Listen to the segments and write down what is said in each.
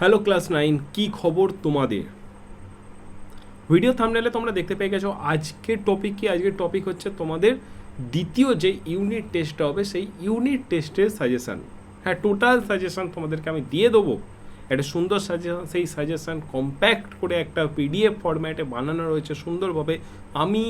Hello class nine কী খবর তোমাদের? Video থামনেলে তোমরা দেখতে পেয়ে গেছো আজকের টপিক কি? আজকের টপিক হচ্ছে তোমাদের দ্বিতীয় যে ইউনিট টেস্টটা হবে, সেই ইউনিট টেস্টের সাজেশান হ্যাঁ টোটাল সাজেশান তোমাদেরকে আমি দিয়ে দেবো। একটা সুন্দর সাজেশান সেই সাজেশান কম্প্যাক্ট করে একটা পিডিএফ ফরম্যাটে বানানো রয়েছে সুন্দরভাবে। আমি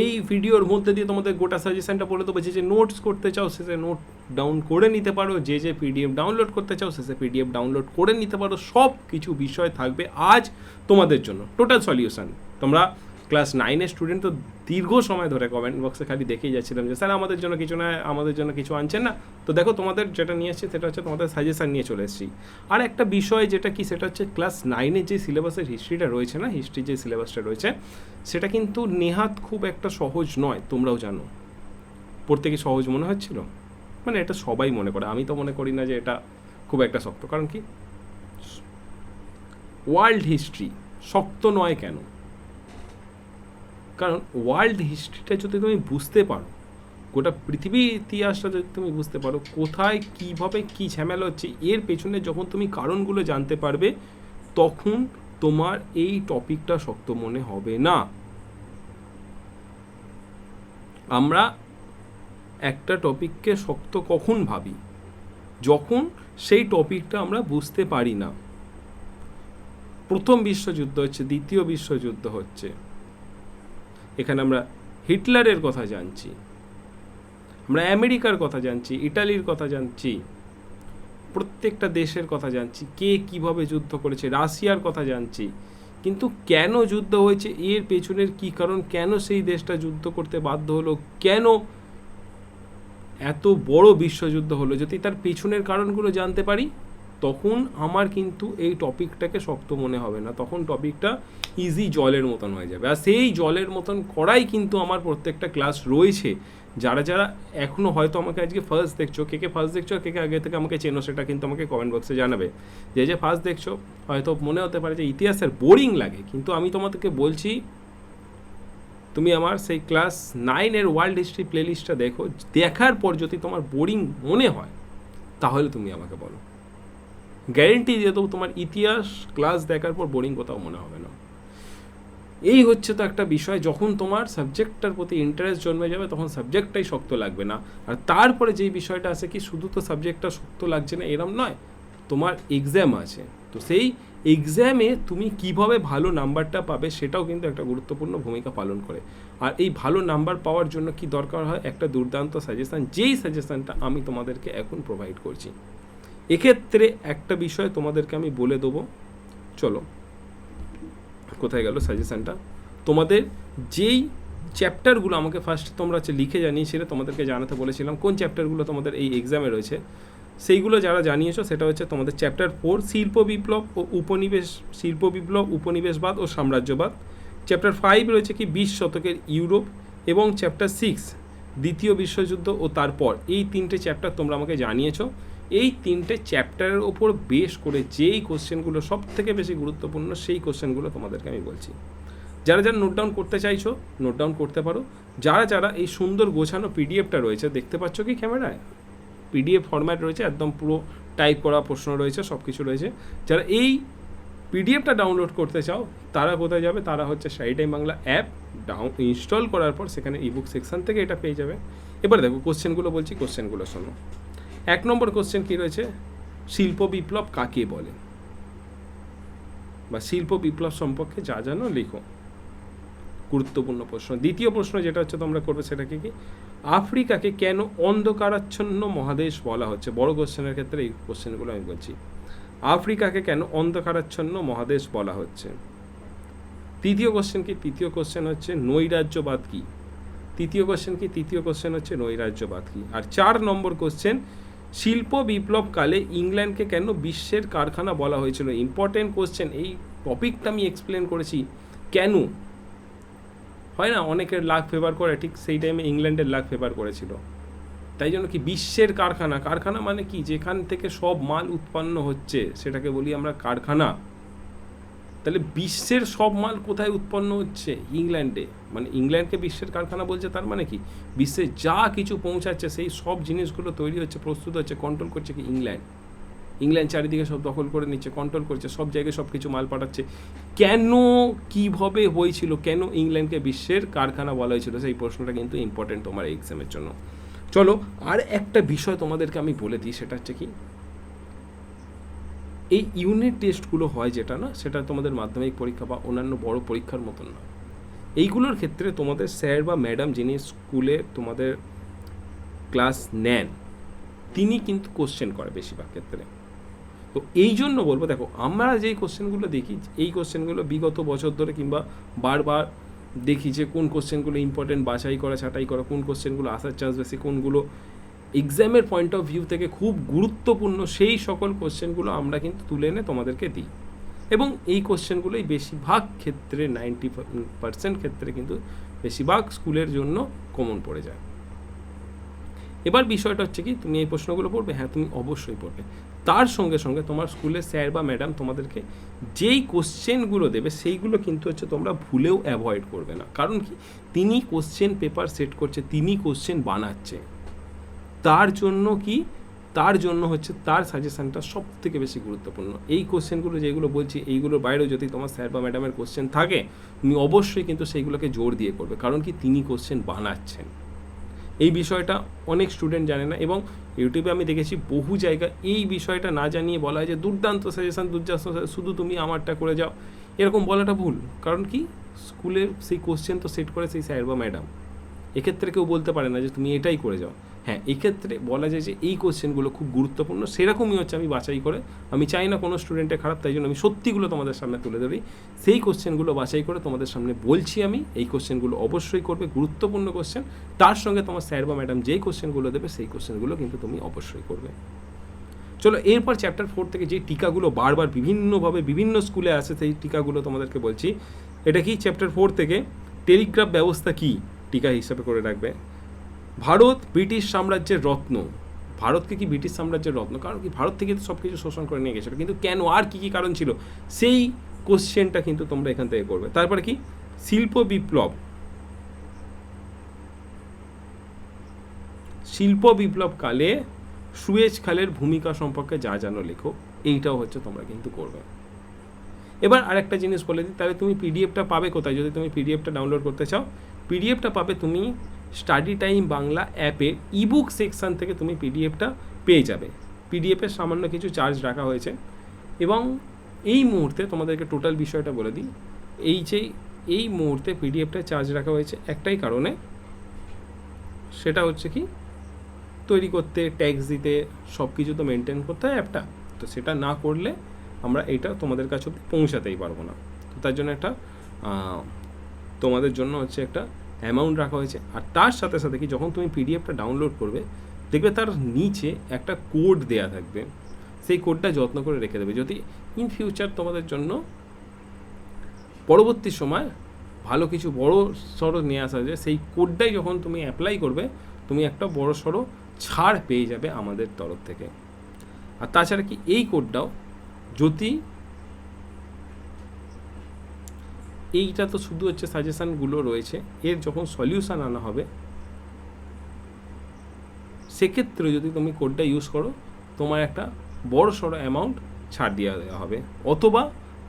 এই ভিডিওর মধ্যে দিয়ে তোমাদের গোটা সাজেশনটা বলে দেবো, যে নোটস করতে চাও, সে নোট ডাউন করে নিতে পারো, যে যে পিডিএফ ডাউনলোড করতে চাও, সে সে পিডিএফ ডাউনলোড করে নিতে পারো, সব কিছু বিষয় থাকবে আজ তোমাদের জন্য। টোটাল সলিউশন তোমরা ক্লাস নাইনের স্টুডেন্ট তো দীর্ঘ সময় ধরে কমেন্ট বক্সে খালি দেখেই যাচ্ছিলাম যে, স্যার, আমাদের জন্য কিছু না, আমাদের জন্য কিছু আনছেন না। তো দেখো, তোমাদের যেটা নিয়ে এসেছি, সেটা হচ্ছে তোমাদের সাজেশান নিয়ে চলে এসেছি। আর একটা বিষয় যেটা কি, সেটা হচ্ছে ক্লাস নাইনের যে সিলেবাসের হিস্ট্রিটা রয়েছে না হিস্ট্রি যে সিলেবাসটা রয়েছে, সেটা কিন্তু নেহাত খুব একটা সহজ নয়, তোমরাও জানো। পড়তে কি সহজ মনে হচ্ছিল? মানে এটা সবাই মনে করে। আমি তো মনে করি না যে এটা খুব একটা শক্ত। কারণ কি? ওয়ার্ল্ড হিস্ট্রি শক্ত নয় কেন? কারণ ওয়ার্ল্ড হিস্ট্রিটা যদি তুমি বুঝতে পারো, গোটা পৃথিবীর ইতিহাসটা যদি তুমি বুঝতে পারো, কোথায় কীভাবে কী ঝামেলা হচ্ছে, এর পেছনে যখন তুমি কারণগুলো জানতে পারবে, তখন তোমার এই টপিকটা শক্ত মনে হবে না। আমরা একটা টপিককে শক্ত কখন ভাবি? যখন সেই টপিকটা আমরা বুঝতে পারি না। প্রথম বিশ্বযুদ্ধ হচ্ছে, দ্বিতীয় বিশ্বযুদ্ধ হচ্ছে। এখানে আমরা হিটলারের কথা জানছি। আমরা আমেরিকার কথা জানছি, ইটালির কথা জানছি, প্রত্যেকটা দেশের কথা জানছি, কে কীভাবে যুদ্ধ করেছে, রাশিয়ার কথা জানছি। কিন্তু কেন যুদ্ধ হয়েছে, এর পেছনের কি কারণ, কেন সেই দেশটা যুদ্ধ করতে বাধ্য হলো, কেন এত বড় বিশ্বযুদ্ধ হলো, যদি তার পেছনের কারণগুলো জানতে পারি, তখন আমার কিন্তু এই টপিকটাকে শক্ত মনে হবে না। তখন টপিকটা ইজি জলের মতন হয়ে যাবে। আর সেই জলের মতন করাই কিন্তু আমার প্রত্যেকটা ক্লাস রয়েছে। যারা যারা এখনও হয়তো আমাকে আজকে ফার্স্ট দেখছ, কে কে ফার্স্ট দেখছ, কে কে আগে থেকে আমাকে চেনো, সেটা কিন্তু আমাকে কমেন্ট বক্সে জানাবে। যে যে ফার্স্ট দেখছ, হয়তো মনে হতে পারে যে ইতিহাসের বোরিং লাগে, কিন্তু আমি তোমাদেরকে বলছি তুমি আমার সেই ক্লাস নাইনের ওয়ার্ল্ড হিস্ট্রি প্লেলিস্টটা দেখো, দেখার পর যদি তোমার বোরিং মনে হয়, তাহলে তুমি আমাকে বলো। গ্যারেন্টি দেবো তোমার ইতিহাস ক্লাস দেখার পর বোরিং কোথাও মনে হবে না। এই হচ্ছে তো একটা বিষয়, যখন তোমার সাবজেক্টটার প্রতি ইন্টারেস্ট জন্মে যাবে, তখন সাবজেক্টটাই শক্ত লাগবে না। আর তারপরে যেই বিষয়টা আছে কি, শুধু তো সাবজেক্টটা শক্ত লাগছে না, এরম নয়। তোমার এক্সাম আছে। তো সেই এক্সামে তুমি কীভাবে ভালো নাম্বারটা পাবে সেটাও কিন্তু একটা গুরুত্বপূর্ণ ভূমিকা পালন করে। আর এই ভালো নাম্বার পাওয়ার জন্য কি দরকার হয়? একটা দুর্দান্ত সাজেশান যেই সাজেশানটা আমি তোমাদেরকে এখন প্রোভাইড করছি। এক্ষেত্রে একটা বিষয় তোমাদেরকে আমি বলে দেবো। চলো, কোথায় গেল সাজেশানটা তোমাদের যেই চ্যাপ্টারগুলো আমাকে ফার্স্ট তোমরা হচ্ছে লিখে জানিয়েছিলে, তোমাদেরকে জানাতে বলেছিলাম, কোন চ্যাপ্টারগুলো তোমাদের এই এক্সামে রয়েছে? সেইগুলো যারা জানিয়েছো, সেটা হচ্ছে তোমাদের চ্যাপ্টার ফোর শিল্প বিপ্লব ও উপনিবেশ, শিল্প বিপ্লব, উপনিবেশবাদ ও সাম্রাজ্যবাদ। চ্যাপ্টার ফাইভ রয়েছে কি, বিশ শতকের ইউরোপ এবং চ্যাপ্টার সিক্স দ্বিতীয় বিশ্বযুদ্ধ ও তারপর। এই তিনটে চ্যাপ্টার তোমরা আমাকে জানিয়েছো। এই তিনটে চ্যাপ্টারের ওপর বেশ করে যেই কোশ্চেনগুলো সব থেকে বেশি গুরুত্বপূর্ণ, সেই কোশ্চেনগুলো তোমাদেরকে আমি বলছি। যারা যারা নোট ডাউন করতে চাইছো নোট ডাউন করতে পারো। যারা যারা এই সুন্দর গোছানো পিডিএফটা রয়েছে, দেখতে পাচ্ছ কি ক্যামেরায় পিডিএফ ফরম্যাট রয়েছে, একদম পুরো টাইপ করা প্রশ্ন রয়েছে সব কিছু রয়েছে। যারা এই পিডিএফটা ডাউনলোড করতে চাও, তারা কোথায় যাবে? তারা হচ্ছে সাইটাইম বাংলা অ্যাপ ডাউন ইনস্টল করার পর সেখানে ইবুক সেকশন থেকে এটা পেয়ে যাবে। এবার দেখো কোশ্চেনগুলো বলছি কোশ্চেনগুলো শোনো। এক নম্বর কোশ্চেন কী রয়েছে? শিল্প বিপ্লব কাকে বলে? বা শিল্প বিপ্লব সম্পর্কে যা জানো, লিখো। গুরুত্বপূর্ণ প্রশ্ন। দ্বিতীয় প্রশ্ন যেটা হচ্ছে তোমরা করবে সেটা কি কি? আফ্রিকাকে কেন অন্ধকারাচ্ছন্ন মহাদেশ বলা হচ্ছে? বড় কোশ্চেনের ক্ষেত্রে এই কোশ্চেনগুলো আমি বলছি। আফ্রিকাকে কেন অন্ধকারাচ্ছন্ন মহাদেশ বলা হচ্ছে? তৃতীয় কোশ্চেন কি? তৃতীয় কোশ্চেন হচ্ছে নৈরাজ্যবাদ কি? তৃতীয় কোশ্চেন কি? তৃতীয় কোশ্চেন হচ্ছে নৈরাজ্যবাদ কি? আর চার নম্বর কোশ্চেন, শিল্প বিপ্লবকালে ইংল্যান্ডকে কেন বিশ্বের কারখানা বলা হয়েছিল? ইম্পর্টেন্ট কোশ্চেন, এই টপিকটা আমি এক্সপ্লেন করেছি। কেন? হয় না? অনেকের লাখ ফেভার করে, ঠিক সেই টাইমে ইংল্যান্ডের লাখ ফেভার করেছিল। তাই জন্য কি বিশ্বের কারখানা? কারখানা মানে কি? যেখান থেকে সব মাল উৎপন্ন হচ্ছে, সেটাকে বলি আমরা কারখানা। তাহলে বিশ্বের সব মাল কোথায় উৎপন্ন হচ্ছে? ইংল্যান্ডে। মানে ইংল্যান্ডকে বিশ্বের কারখানা বলছে, তার মানে কি? বিশ্বে যা কিছু পৌঁছাচ্ছে, সেই সব জিনিসগুলো তৈরি হচ্ছে, প্রস্তুত হচ্ছে কন্ট্রোল করছে কি ইংল্যান্ড। ইংল্যান্ড চারিদিকে সব দখল করে নিচ্ছে কন্ট্রোল করছে, সব জায়গায় সব কিছু মাল পাঠাচ্ছে। কেন, কীভাবে হয়েছিল, কেন ইংল্যান্ডকে বিশ্বের কারখানা বলা হয়েছিল? সেই প্রশ্নটা কিন্তু ইম্পর্টেন্ট তোমার এক্সামের জন্য। চলো, আর একটা বিষয় তোমাদেরকে আমি বলে দিই, সেটা হচ্ছে কি, এই ইউনিট টেস্টগুলো হয় যেটা না, সেটা তোমাদের মাধ্যমিক পরীক্ষা বা অন্যান্য বড় পরীক্ষার মতন না। এইগুলোর ক্ষেত্রে তোমাদের স্যার বা ম্যাডাম যিনি স্কুলে তোমাদের ক্লাস নেন, তিনি কিন্তু কোশ্চেন করে বেশিরভাগ ক্ষেত্রে। তো এই জন্য বলব, দেখো, আমরা যেই কোশ্চেনগুলো দেখি, এই কোশ্চেনগুলো বিগত বছর ধরে কিংবা বারবার দেখি যে কোন কোশ্চেনগুলো ইম্পর্টেন্ট বাছাই করা, ছাঁটাই করা, কোন কোশ্চেনগুলো আসার চান্স বেশি, কোনগুলো এক্সামের পয়েন্ট অফ ভিউ থেকে খুব গুরুত্বপূর্ণ, সেই সকল কোশ্চেনগুলো আমরা কিন্তু তুলে এনে তোমাদেরকে দিই। এবং এই কোশ্চেনগুলোই বেশিরভাগ ক্ষেত্রে নাইনটি পার্সেন্ট ক্ষেত্রে কিন্তু বেশিরভাগ স্কুলের জন্য কমন পড়ে যায়। এবার বিষয়টা হচ্ছে কি, তুমি এই প্রশ্নগুলো পড়বে? হ্যাঁ তুমি অবশ্যই পড়বে। তার সঙ্গে সঙ্গে তোমার স্কুলের স্যার বা ম্যাডাম তোমাদেরকে যেই কোশ্চেনগুলো দেবে, সেইগুলো কিন্তু হচ্ছে তোমরা ভুলেও অ্যাভয়েড করবে না। কারণ কি? তিনি কোশ্চেন পেপার সেট করছে, তিনি কোশ্চেন বানাচ্ছে। তার জন্য কি? তার জন্য হচ্ছে তার সাজেশনটা সব থেকে বেশি গুরুত্বপূর্ণ। এই কোশ্চেনগুলো যেগুলো বলছি, এইগুলোর বাইরেও যদি তোমার স্যার বা ম্যাডামের কোশ্চেন থাকে, তুমি অবশ্যই কিন্তু সেইগুলোকে জোর দিয়ে করবে। কারণ কি? তিনি কোশ্চেন বানাচ্ছেন। এই বিষয়টা অনেক স্টুডেন্ট জানে না এবং ইউটিউবে আমি দেখেছি বহু জায়গা এই বিষয়টা না জানিয়ে বলা হয় যে দুর্দান্ত সাজেশান দুর্দান্ত শুধু তুমি আমারটা করে যাও। এরকম বলাটা ভুল। কারণ কি? স্কুলের সেই কোশ্চেন তো সেট করে সেই স্যার বা ম্যাডাম এক্ষেত্রে কেউ বলতে পারে না যে তুমি এটাই করে যাও। হ্যাঁ এক্ষেত্রে বলা যায় যে এই কোশ্চেনগুলো খুব গুরুত্বপূর্ণ। সেরকমই হচ্ছে আমি বাছাই করে, আমি চাই না কোনো স্টুডেন্টের খারাপ, তাই জন্য আমি সত্যিগুলো তোমাদের সামনে তুলে ধরি। সেই কোশ্চেনগুলো বাছাই করে তোমাদের সামনে বলছি আমি, এই কোশ্চেনগুলো অবশ্যই করবে, গুরুত্বপূর্ণ কোশ্চেন তার সঙ্গে তোমার স্যার বা ম্যাডাম যেই কোশ্চেনগুলো দেবে, সেই কোশ্চেনগুলো কিন্তু তুমি অবশ্যই করবে। চলো, এরপর চ্যাপ্টার ফোর থেকে যে টিকাগুলো বারবার বিভিন্নভাবে, বিভিন্ন স্কুলে আসে, সেই টিকাগুলো তোমাদেরকে বলছি। এটা কি? চ্যাপ্টার ফোর থেকে টেলিগ্রাফ ব্যবস্থা কি? টিকা হিসাবে করে রাখবে। ভারত ব্রিটিশ সাম্রাজ্যের রত্ন। ভারতকে কি ব্রিটিশ সাম্রাজ্যের রত্ন? কারণ কি ভারত থেকে তো সব কিছু শোষণ করে নিয়ে গেছিল কিন্তু কেন, আর কি কি কারণ ছিল? সেই কোশ্চেনটা কিন্তু তোমরা এখান থেকে করবে। তারপরে কি? শিল্প বিপ্লব। শিল্প বিপ্লব কালে সুয়েজ খালের ভূমিকা সম্পর্কে যা জানো লেখো, এইটাও হচ্ছে তোমরা কিন্তু করবে। এবার আরেকটা জিনিস বলে দিই, তাহলে তুমি পিডিএফটা পাবে কোথায়? যদি তুমি পিডিএফটা ডাউনলোড করতে চাও পিডিএফটা পাবে তুমি স্টাডি টাইম বাংলা অ্যাপে ইবুক সেকশন থেকে তুমি পিডিএফটা পেয়ে যাবে। পিডিএফের সামান্য কিছু চার্জ রাখা হয়েছে এবং এই মুহূর্তে তোমাদেরকে টোটাল বিষয়টা বলে দিই। এই যে এই মুহূর্তে পিডিএফটা চার্জ রাখা হয়েছে একটাই কারণে, সেটা হচ্ছে কি, তৈরি করতে ট্যাক্স দিতে সব কিছু তো মেনটেন করতে হয় অ্যাপটা তো সেটা না করলে আমরা এটা তোমাদের কাছে পৌঁছাতেই পারব না। তো তার জন্য একটা তোমাদের জন্য হচ্ছে একটা অ্যামাউন্ট রাখা হয়েছে। আর তার সাথে সাথে কি যখন তুমি পিডিএফটা ডাউনলোড করবে, দেখবে তার নিচে একটা কোড দেয়া থাকবে। সেই কোডটা যত্ন করে রেখে দেবে। যদি ইন ফিউচার তোমাদের জন্য পরবর্তী সময় ভালো কিছু বড় সড়ো নিয়ে আসা যায়, সেই কোডটাই যখন তুমি অ্যাপ্লাই করবে, তুমি একটা বড় সড়ো ছাড় পেয়ে যাবে আমাদের তরফ থেকে। আর তাছাড়া কি এই কোডটাও যদি এইটা তো শুধু হচ্ছে সাজেশানগুলো রয়েছে। এর যখন সলিউশান আনা হবে, সেক্ষেত্রে যদি তুমি কোডটা ইউজ করো, তোমার একটা বড় সড়ো অ্যামাউন্ট ছাড় দেওয়া দেওয়া হবে। অথবা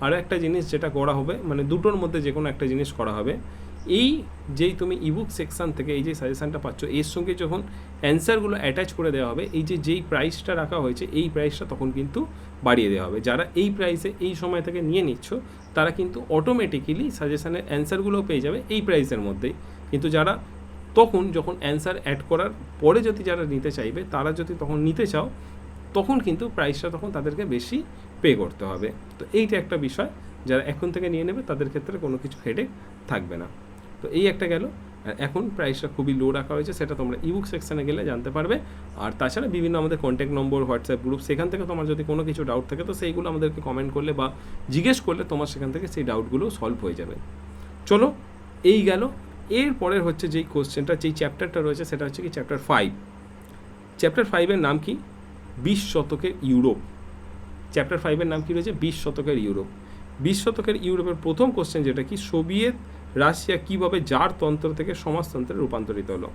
আরও একটা জিনিস যেটা করা হবে মানে দুটোর মধ্যে যে কোনো একটা জিনিস করা হবে। এই যেই তুমি ইবুক সেকশন থেকে এই যে সাজেশানটা পাচ্ছ, এর সঙ্গে যখন অ্যান্সারগুলো অ্যাটাচ করে দেওয়া হবে, এই যে যেই প্রাইসটা রাখা হয়েছে, এই প্রাইসটা তখন কিন্তু বাড়িয়ে দেওয়া হবে। যারা এই প্রাইসে এই সময় থেকে নিয়ে নিচ্ছ, তারা কিন্তু অটোমেটিক্যালি সাজেশানের অ্যান্সারগুলো পেয়ে যাবে এই প্রাইসের মধ্যেই। কিন্তু যারা তখন যখন অ্যান্সার অ্যাড করার পরে যদি যারা নিতে চাইবে, তারা যদি তখন নিতে চাও, তখন কিন্তু প্রাইসটা তখন তাদেরকে বেশি পে করতে হবে। তো এইটা একটা বিষয়, যারা এখন থেকে নিয়ে নেবে, তাদের ক্ষেত্রে কোনো কিছু হেডেক থাকবে না। তো এই একটা গেল। এখন প্রাইসটা খুবই লো রাখা হয়েছে, সেটা তোমরা ইবুক সেকশনে গেলে জানতে পারবে। আর তাছাড়া বিভিন্ন আমাদের কন্ট্যাক্ট নম্বর হোয়াটসঅ্যাপ গ্রুপ সেখান থেকে তোমার যদি কোনো কিছু ডাউট থাকে, তো সেইগুলো আমাদেরকে কমেন্ট করলে বা জিজ্ঞেস করলে তোমার সেখান থেকে সেই ডাউটগুলো সলভ হয়ে যাবে। চলো, এই গেল। এর পরের হচ্ছে যেই কোশ্চেনটা যেই চ্যাপ্টারটা রয়েছে, সেটা হচ্ছে কি চ্যাপ্টার ফাইভ চ্যাপ্টার ফাইভের নাম কি? বিশ শতকের ইউরোপ। চ্যাপ্টার ফাইভের নাম কি রয়েছে? বিশ শতকের ইউরোপ। বিশ শতকের ইউরোপের প্রথম কোশ্চেন যেটা কি? সোভিয়েত রাশিয়া কীভাবে জার তন্ত্র থেকে সমাজতন্ত্রে রূপান্তরিত হলো?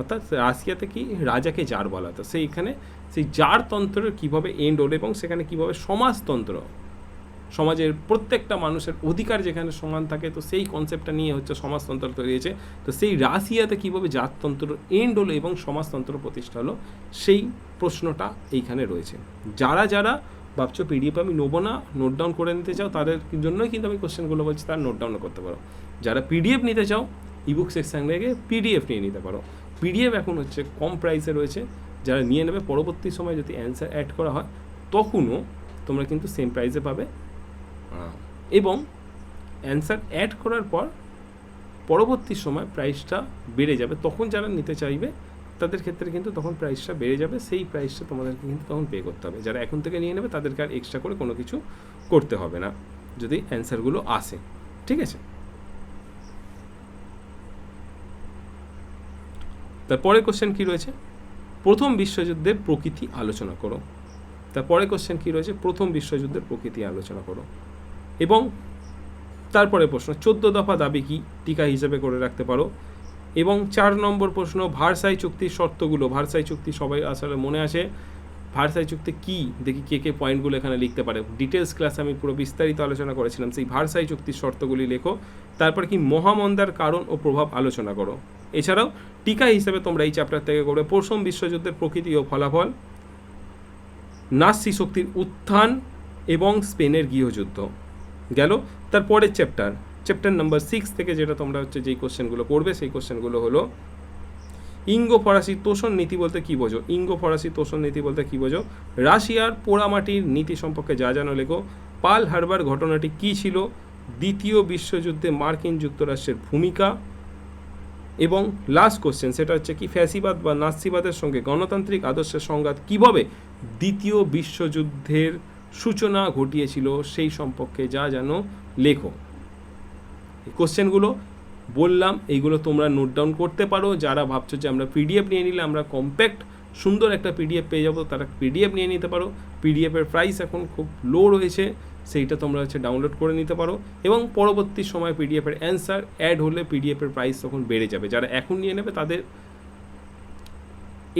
অর্থাৎ রাশিয়াতে কি রাজাকে জার বলা হতো সেইখানে সেই জার তন্ত্রের কীভাবে এন্ড হলো এবং সেখানে কীভাবে সমাজতন্ত্র, সমাজের প্রত্যেকটা মানুষের অধিকার যেখানে সমান থাকে, তো সেই কনসেপ্টটা নিয়ে হচ্ছে সমাজতন্ত্র তৈরি হয়েছে। তো সেই রাশিয়াতে কীভাবে জাততন্ত্র এন্ড হলো এবং সমাজতন্ত্র প্রতিষ্ঠা হলো, সেই প্রশ্নটা এইখানে রয়েছে। যারা যারা ভাবছ পিডিএফ আমি নেব না নোট ডাউন করে নিতে চাও, তাদের জন্যই কিন্তু আমি কোশ্চেনগুলো বলছি, তারা নোট ডাউন করতে পারো। যারা পিডিএফ নিতে চাও ইবুক সেকশন থেকে পিডিএফ নিয়ে নিতে পারো। পিডিএফ এখন হচ্ছে কম প্রাইসে রয়েছে। যারা নিয়ে নেবে পরবর্তী সময় যদি অ্যান্সার অ্যাড করা হয় তখনও তোমরা কিন্তু সেম প্রাইসে পাবে। এবং অ্যান্সার অ্যাড করার পর পরবর্তী সময় প্রাইসটা বেড়ে যাবে। তখন যারা নিতে চাইবে তাদের ক্ষেত্রে কিন্তু তখন প্রাইসটা বেড়ে যাবে। সেই প্রাইসটা তোমাদেরকে কিন্তু তখন পে করতে হবে। যারা এখন থেকে নিয়ে নেবে তাদেরকে আর এক্সট্রা করে কোনো কিছু করতে হবে না যদি অ্যান্সারগুলো আসে। ঠিক আছে? তারপরে কোশ্চেন কি রয়েছে? প্রথম বিশ্বযুদ্ধের প্রকৃতি আলোচনা করো। তারপরে কোশ্চেন কি রয়েছে? প্রথম বিশ্বযুদ্ধের প্রকৃতি আলোচনা করো। এবং তারপরে প্রশ্ন, চোদ্দ দফা দাবি কি? টিকা হিসেবে করে রাখতে পারো। এবং চার নম্বর প্রশ্ন, ভারসাই চুক্তির শর্তগুলো। ভারসাই চুক্তি সবাই আসলে মনে আছে। ভারসাই চুক্তি কি? দেখি কে কে পয়েন্টগুলো এখানে লিখতে পারে। ডিটেলস ক্লাস আমি পুরো বিস্তারিত আলোচনা করেছিলাম। সেই ভারসাই চুক্তির শর্তগুলি লেখো। তারপর কি মহামন্দার কারণ ও প্রভাব আলোচনা করো। এছাড়াও টিকা হিসেবে তোমরা এই চ্যাপ্টার থেকে করবে প্রথম বিশ্বযুদ্ধের প্রকৃতি ও ফলাফল নাসি শক্তির উত্থান এবং স্পেনের গৃহযুদ্ধ। গেল তারপরের চ্যাপ্টার চ্যাপ্টার নাম্বার সিক্স থেকে যেটা তোমরা হচ্ছে যেই কোশ্চেনগুলো করবে, সেই কোশ্চেনগুলো হলো ইঙ্গো ফরাসি তোষণ নীতি বলতে কী বোঝো? ইঙ্গো ফরাসি তোষণ নীতি বলতে কী বোঝো? রাশিয়ার পোড়ামাটির নীতি সম্পর্কে যা জানো লেখো, পাল হারবার ঘটনাটি কী ছিল? দ্বিতীয় বিশ্বযুদ্ধে মার্কিন যুক্তরাষ্ট্রের ভূমিকা এবং লাস্ট কোশ্চেন সেটা হচ্ছে কি, ফ্যাসিবাদ বা নাস্তিবাদের সঙ্গে গণতান্ত্রিক আদর্শের সংঘাত কীভাবে দ্বিতীয় বিশ্বযুদ্ধের সূচনা ঘটিয়েছিল সেই সম্পর্কে যা জানো লেখো। কোশ্চেনগুলো বললাম, এইগুলো তোমরা নোট ডাউন করতে পারো। যারা ভাবছ যে আমরা পিডিএফ নিয়ে নিলে আমরা কম্প্যাক্ট সুন্দর একটা পিডিএফ পেয়ে যাব, তারা পিডিএফ নিয়ে নিতে পারো। পিডিএফের প্রাইস এখন খুব লো রয়েছে, সেইটা তোমরা হচ্ছে ডাউনলোড করে নিতে পারো। এবং পরবর্তী সময় পিডিএফের অ্যান্সার অ্যাড হলে পিডিএফের প্রাইস তখন বেড়ে যাবে। যারা এখন নিয়ে নেবে, তাদের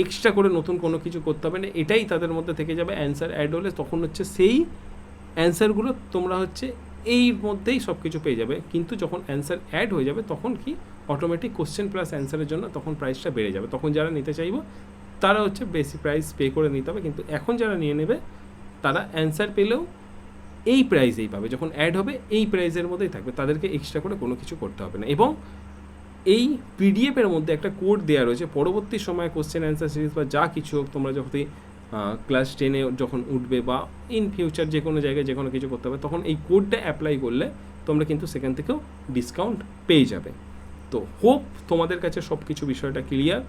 এক্সট্রা করে নতুন কোনো কিছু করতে হবে না। এটাই তাদের মধ্যে থেকে যাবে। অ্যান্সার অ্যাড হলে তখন হচ্ছে সেই অ্যান্সারগুলো তোমরা হচ্ছে এই মধ্যেই সব কিছু পেয়ে যাবে। কিন্তু যখন অ্যান্সার অ্যাড হয়ে যাবে, তখন কি? অটোমেটিক কোশ্চেন প্লাস অ্যান্সারের জন্য তখন প্রাইসটা বেড়ে যাবে। তখন যারা নিতে চাইব, তারা হচ্ছে বেশি প্রাইস পে করে নিতে হবে। কিন্তু এখন যারা নিয়ে নেবে, তারা অ্যান্সার পেলেও এই প্রাইসেই পাবে। যখন অ্যাড হবে, এই প্রাইসের মধ্যেই থাকবে। তাদেরকে এক্সট্রা করে কোনো কিছু করতে হবে না। এবং এই পিডিএফের মধ্যে একটা কোড দেওয়া রয়েছে। পরবর্তী সময়ে কোশ্চেন অ্যান্সার সিরিজ বা যা কিছু হোক, তোমরা যখন ক্লাস টেনে যখন উঠবে বা ইন ফিউচার যে কোনো জায়গায় যে কোনো কিছু করতে হবে, তখন এই কোডটা অ্যাপ্লাই করলে তোমরা কিন্তু সেখান থেকেও ডিসকাউন্ট পেয়ে যাবে। তো হোপ তোমাদের কাছে সব কিছু বিষয়টা ক্লিয়ার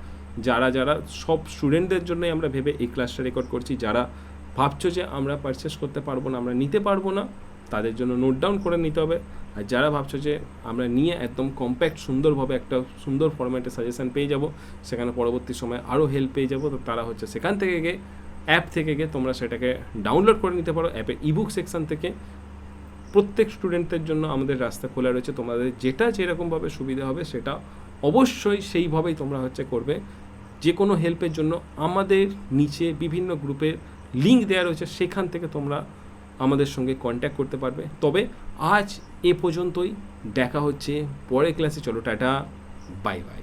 যারা যারা সব স্টুডেন্টদের জন্যই আমরা ভেবে এই ক্লাসটা রেকর্ড করছি, যারা ভাবছ যে আমরা পারচেস করতে পারব না, আমরা নিতে পারব না, তাদের জন্য নোট ডাউন করে নিতে হবে। আর যারা ভাবছ যে আমরা নিয়ে একদম কম্প্যাক্ট সুন্দরভাবে একটা সুন্দর ফরম্যাটে সাজেশন পেয়ে যাব, সেখানে পরবর্তী সময় আরও হেল্প পেয়ে যাব, তো তারা হচ্ছে সেখান থেকে গিয়ে অ্যাপ থেকে গিয়ে তোমরা সেটাকে ডাউনলোড করে নিতে পারো। অ্যাপের ইবুক সেকশন থেকে প্রত্যেক স্টুডেন্টদের জন্য আমাদের রাস্তা খোলা রয়েছে। তোমাদের যেটা যেরকমভাবে সুবিধা হবে সেটা অবশ্যই সেইভাবেই তোমরা হচ্ছে করবে। যে কোনো হেল্পের জন্য আমাদের নিচে বিভিন্ন গ্রুপের লিঙ্ক দেওয়া রয়েছে। সেখান থেকে তোমরা আমাদের সঙ্গে কন্ট্যাক্ট করতে পারবে। তবে আজ এ পর্যন্তই। দেখা হচ্ছে পরের ক্লাসে চলো, টাটা। Bye bye